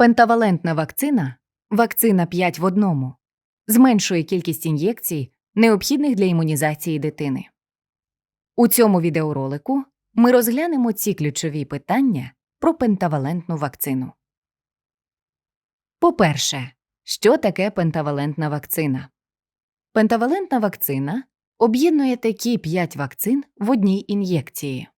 Пентавалентна вакцина вакцина 5 в одному зменшує кількість ін'єкцій, необхідних для імунізації дитини. У цьому відеоролику ми розглянемо ці ключові питання про пентавалентну вакцину. По-перше, що таке пентавалентна вакцина? Пентавалентна вакцина об'єднує такі 5 вакцин в одній ін'єкції.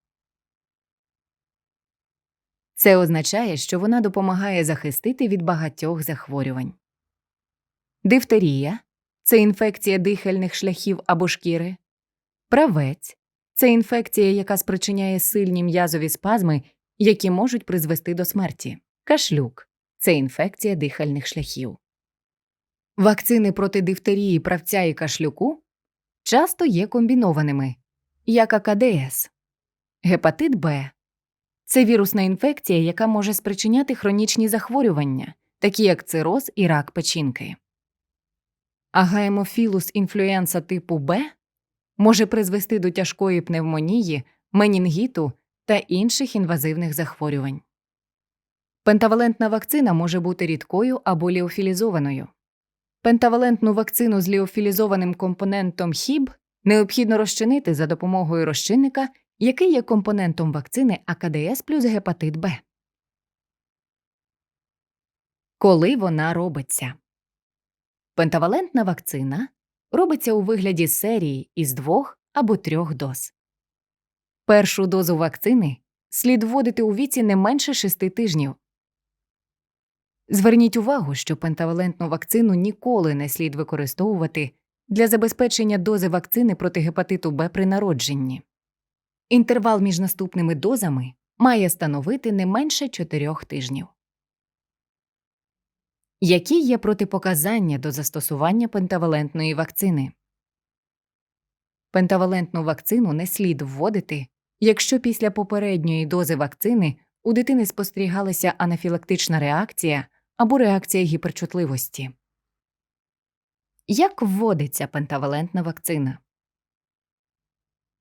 Це означає, що вона допомагає захистити від багатьох захворювань. Дифтерія це інфекція дихальних шляхів або шкіри. Правець це інфекція, яка спричиняє сильні м'язові спазми, які можуть призвести до смерті. Кашлюк це інфекція дихальних шляхів. Вакцини проти дифтерії, правця і кашлюку часто є комбінованими, як АКДС. Гепатит Б це вірусна інфекція, яка може спричиняти хронічні захворювання, такі як цироз і рак печінки. А гемофілус інфлюенса типу Б може призвести до тяжкої пневмонії, менінгіту та інших інвазивних захворювань. Пентавалентна вакцина може бути рідкою або ліофілізованою. Пентавалентну вакцину з ліофілізованим компонентом ХІБ необхідно розчинити за допомогою розчинника, який є компонентом вакцини АКДС плюс гепатит Б. Коли вона робиться? Пентавалентна вакцина робиться у вигляді серії із двох або трьох доз. Першу дозу вакцини слід вводити у віці не менше 6 тижнів. Зверніть увагу, що пентавалентну вакцину ніколи не слід використовувати для забезпечення дози вакцини проти гепатиту Б при народженні. Інтервал між наступними дозами має становити не менше 4 тижнів. Які є протипоказання до застосування пентавалентної вакцини? Пентавалентну вакцину не слід вводити, якщо після попередньої дози вакцини у дитини спостерігалася анафілактична реакція або реакція гіперчутливості. Як вводиться пентавалентна вакцина?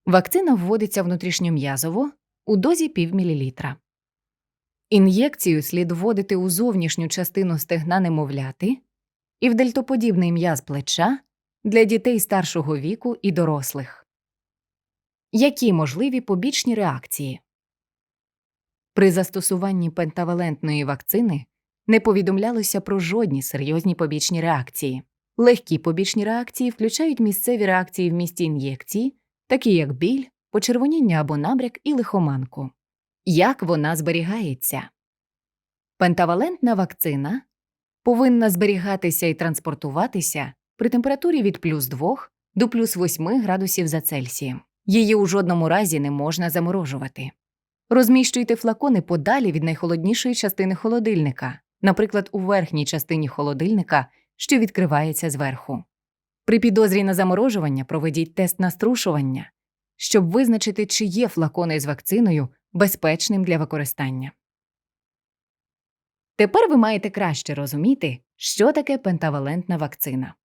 Вакцина вводиться внутрішньом'язово у дозі півмілілітра. Ін'єкцію слід вводити у зовнішню частину стегна немовляти і в дельтоподібний м'яз плеча для дітей старшого віку і дорослих. Які можливі побічні реакції? При застосуванні пентавалентної вакцини не повідомлялося про жодні серйозні побічні реакції. Легкі побічні реакції включають місцеві реакції в місці ін'єкції, такі як біль, почервоніння або набряк і лихоманку. Як вона зберігається? Пентавалентна вакцина повинна зберігатися і транспортуватися при температурі від плюс 2 до плюс 8 градусів за Цельсієм. Її у жодному разі не можна заморожувати. Розміщуйте флакони подалі від найхолоднішої частини холодильника, наприклад, у верхній частині холодильника, що відкривається зверху. При підозрі на заморожування проведіть тест на струшування, щоб визначити, чи є флакони з вакциною безпечним для використання. Тепер ви маєте краще розуміти, що таке пентавалентна вакцина.